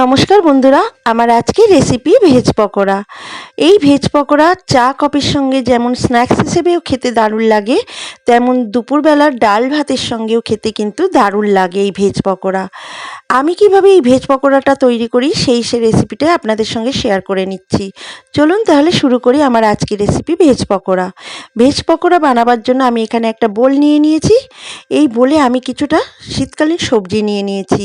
নমস্কার বন্ধুরা, আমার আজকের রেসিপি ভেজ পকোড়া। এই ভেজ পকোড়া চা কফির সঙ্গে যেমন স্ন্যাক্স হিসেবেও খেতে দারুণ লাগে, তেমন দুপুরবেলার ডাল ভাতের সঙ্গেও খেতে কিন্তু দারুণ লাগে এই ভেজ পকোড়া। আমি কীভাবে এই ভেজ পকোড়াটা তৈরি করি, সেই সে রেসিপিটা আপনাদের সঙ্গে শেয়ার করে নিচ্ছি। চলুন তাহলে শুরু করি আমার আজকের recipe veg pakora. Veg pakora বানাবার জন্য আমি এখানে একটা বোল নিয়ে নিয়েছি। এই বোলে আমি কিছুটা শীতকালীন সবজি নিয়ে নিয়েছি।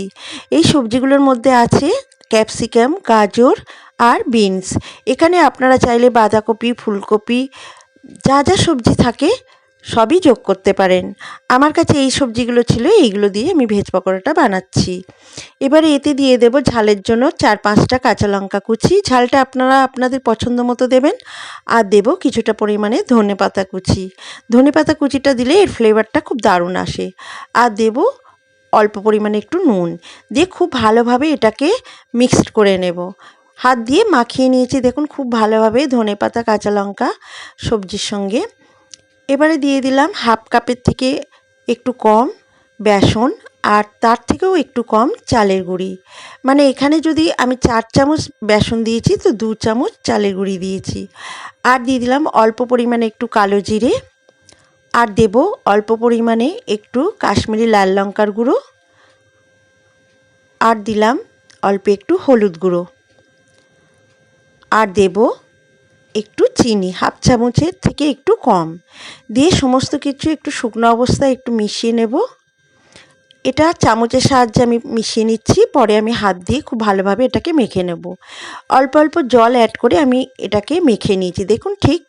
এই সবজিগুলোর মধ্যে আছে ক্যাপসিকাম, গাজর আর বিনস। এখানে আপনারা চাইলে বাঁধাকপি, ফুলকপি, যা যা সবজি থাকে সবই যোগ করতে পারেন। আমার কাছে এই সবজিগুলো ছিল, এইগুলো দিয়ে আমি ভেজ পকোড়াটা বানাচ্ছি। এবারে এতে দিয়ে দেব ঝালের জন্য চার পাঁচটা কাঁচা লঙ্কা কুচি। ঝালটা আপনারা আপনাদের পছন্দ মতো দেবেন। আর দেব কিছুটা পরিমাণে ধনে পাতা কুচি। ধনে পাতা কুচিটা দিলে এর ফ্লেভারটা খুব দারুণ আসে। আর দেব অল্প পরিমাণে একটু নুন। দিয়ে খুব ভালোভাবে এটাকে মিক্সড করে নেব। হাত দিয়ে মাখিয়ে নিয়েছি। দেখুন, খুব ভালোভাবে ধনে পাতা, কাঁচা লঙ্কা সবজির সঙ্গে এবারে দিয়ে দিলাম হাফ কাপের থেকে একটু কম বেসন আর তার থেকেও একটু কম চালের গুঁড়ি। মানে এখানে যদি আমি চার চামচ বেসন দিয়েছি, তো দু চামচ চালের গুঁড়ি দিয়েছি। আর দিয়ে দিলাম অল্প পরিমাণে একটু কালো জিরে। আর দেব অল্প পরিমাণে একটু কাশ্মীরি লাল লঙ্কার গুঁড়ো। আর দিলাম অল্প একটু হলুদ গুঁড়ো। আর দেব একটু চিনি, হাফ চামচের থেকে একটু কম। দিয়ে সমস্ত কিছু একটু শুকনো অবস্থায় একটু মিশিয়ে নেব। এটা চামচের সাহায্যে আমি মিশিয়ে নিচ্ছি, পরে আমি হাত দিয়ে খুব ভালোভাবে এটাকে মেখে নেব। অল্প অল্প জল অ্যাড করে আমি এটাকে মেখে নিয়েছি। দেখুন ঠিক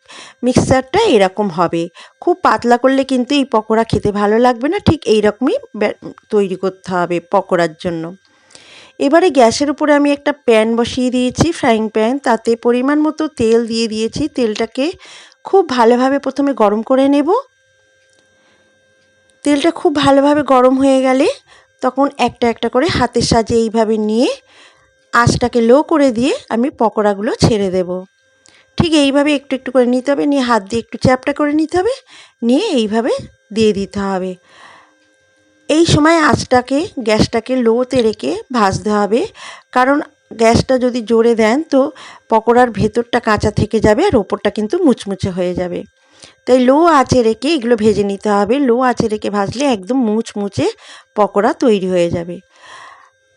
মিক্সচারটা এরকম হবে। খুব পাতলা করলে কিন্তু এই পকোড়া খেতে ভালো লাগবে না। ঠিক এই রকমই তৈরি করতে হবে পকোড়ার জন্য। এবারে গ্যাসের উপরে আমি একটা প্যান বসিয়ে দিয়েছি ফ্রাইং প্যান তাতে পরিমাণ মতো তেল দিয়ে দিয়েছি। তেলটাকে খুব ভালোভাবে প্রথমে গরম করে নেব। তেলটা খুব ভালোভাবে গরম হয়ে গেলে তখন একটা একটা করে হাতের সাজে এইভাবে নিয়ে আঁচটাকে লো করে দিয়ে আমি পকোড়াগুলো ছেড়ে দেব। ঠিক এইভাবে একটু একটু করে নিতে হবে। নিয়ে হাত দিয়ে একটু চ্যাপটা করে নিতে হবে। নিয়ে এইভাবে দিয়ে দিতে হবে। এই সময় আঁচটাকে, গ্যাসটাকে লোতে রেখে ভাজতে হবে। কারণ গ্যাসটা যদি জোরে দেন তো পকোড়ার ভেতরটা কাঁচা থেকে যাবে আর ওপরটা কিন্তু মুচমুচে হয়ে যাবে। তাই লো আঁচে রেখে এগুলো ভেজে নিতে হবে। লো আঁচে রেখে ভাজলে একদম মুচমুচে পকোড়া তৈরি হয়ে যাবে।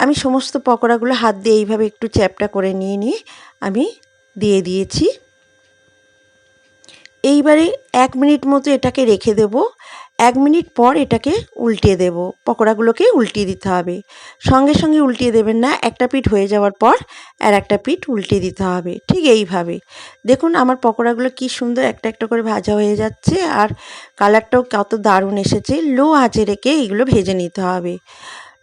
আমি সমস্ত পকোড়াগুলো হাত দিয়ে এইভাবে একটু চ্যাপটা করে নিয়ে নিয়ে আমি দিয়ে দিয়েছি। এইবারে এক মিনিট মতো এটাকে রেখে দেব। এক মিনিট পর এটাকে উল্টিয়ে দেব। পকোড়াগুলোকে উল্টিয়ে দিতে হবে। সঙ্গে সঙ্গে উল্টিয়ে দেবেন না, একটা পিঠ হয়ে যাওয়ার পর আর একটা পিঠ উল্টিয়ে দিতে হবে। ঠিক এইভাবে। দেখুন আমার পকোড়াগুলো কি সুন্দর একটা একটা করে ভাজা হয়ে যাচ্ছে আর কালারটাও কত দারুণ এসেছে। লো আঁচে রেখে এগুলো ভেজে নিতে হবে।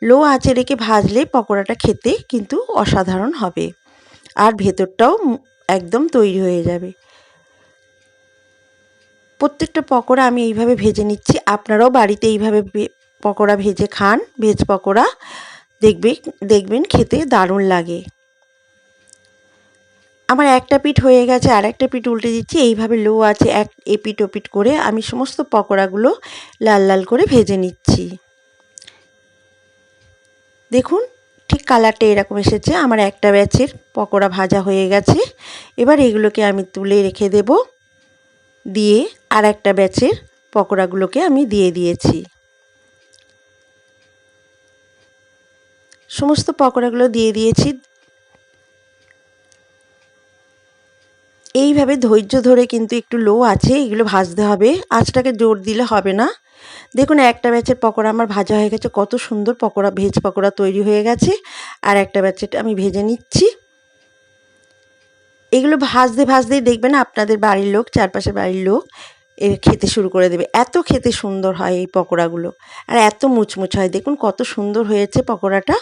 লো আঁচে রেখে ভাজলে পকোড়াটা খেতে কিন্তু অসাধারণ হবে। আর ভেতরটাও একদম তৈরি হয়ে যাবে। প্রত্যেকটা পকোড়া আমি এইভাবে ভেজে নিচ্ছি। আপনারাও বাড়িতে এইভাবে পকোড়া ভেজে খান, ভেজ পকোড়া। দেখবে, দেখবেন খেতে দারুণ লাগে। আমার একটা পিঠ হয়ে গেছে আর একটা পিঠ উল্টে দিচ্ছি। এইভাবে লো আছে, এক এপিট ওপিট করে আমি সমস্ত পকোড়াগুলো লাল লাল করে ভেজে নিচ্ছি। দেখুন, ঠিক কালারটা এরকম এসেছে। আমার একটা ব্যাচের পকোড়া ভাজা হয়ে গেছে। এবার এগুলোকে আমি তুলে রেখে দেবো। দিয়ে আর একটা ব্যাচের পকোড়াগুলোকে আমি দিয়ে দিয়েছি। সমস্ত পকোড়াগুলো দিয়ে দিয়েছি। এইভাবে ধৈর্য ধরে কিন্তু একটু লো আছে, এগুলো ভাজতে হবে। আঁচটাকে জোর দিলে হবে না। দেখুন, একটা ব্যাচের পকোড়া আমার ভাজা হয়ে গেছে, কত সুন্দর পকোড়া, ভেজ পকোড়া তৈরি হয়ে গেছে। আর একটা ব্যাচের আমি ভেজে নিচ্ছি। এগুলো ভাজতে, ভাজতেই দেখবেন আপনাদের বাড়ির লোক, চারপাশের বাড়ির লোক এ খেতে শুরু করে দেবে। এত খেতে সুন্দর হয় এই পকোড়াগুলো। আর এত মুচমুচ হয়। দেখুন কত সুন্দর হয়েছে পকোড়াটা।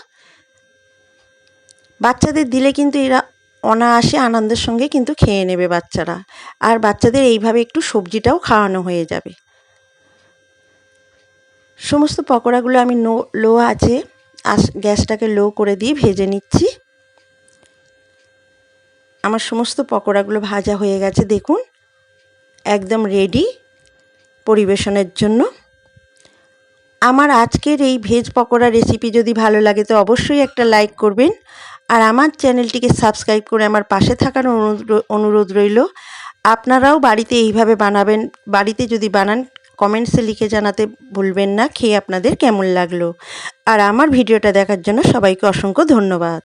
বাচ্চাদের দিলে কিন্তু এরা অনায়াসে আনন্দের সঙ্গে কিন্তু খেয়ে নেবে বাচ্চারা। আর বাচ্চাদের এইভাবে একটু সবজিটাও খাওয়ানো হয়ে যাবে। সমস্ত পকোড়াগুলো আমি নো, লো আছে। আস, গ্যাসটাকে লো করে দিয়ে ভেজে নিচ্ছি। আমার সমস্ত পকোড়াগুলো ভাজা হয়ে গেছে, দেখুন। একদম রেডি পরিবেশনের জন্য। আমার আজকের এই ভেজ পকোড়া রেসিপি যদি ভালো লাগে তো অবশ্যই একটা লাইক করবেন। আর আমার চ্যানেলটিকে সাবস্ক্রাইব করে আমার পাশে থাকার অনুরোধ রইল। আপনারাও বাড়িতে এইভাবে বানাবেন, বাড়িতে যদি বানান কমেন্টসে লিখে জানাতে ভুলবেন না, খেয়ে আপনাদের কেমন লাগল। আর আমার ভিডিওটা দেখার জন্য সবাইকে অসংখ্য ধন্যবাদ।